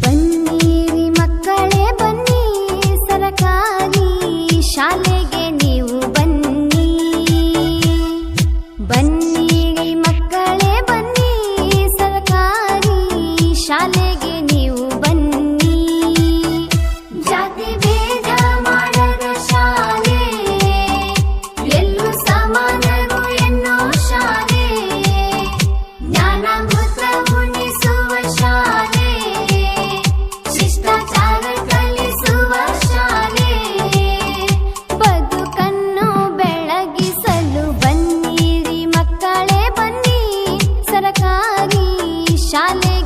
ಬನ್ನಿರಿ ಮಕ್ಕಳೇ, ಬನ್ನಿ ಸರಕಾರಿ ಶಾಲೆಗೆ ನೀವು ಬನ್ನಿ. ಬನ್ನಿರಿ ಮಕ್ಕಳೇ, ಬನ್ನಿ ಸರ್ಕಾರಿ ಶಾಲೆಗೆ ನೀವು ಬನ್ನಿ. ಜಾತಿ ಭೇದ ಮಾಡದ ಶಾಲೆ. ಎಲ್ಲೂ ಸಮಾನರು ಎನ್ನೋ ಶಾಲೆ. ಜ್ಞಾನ शाले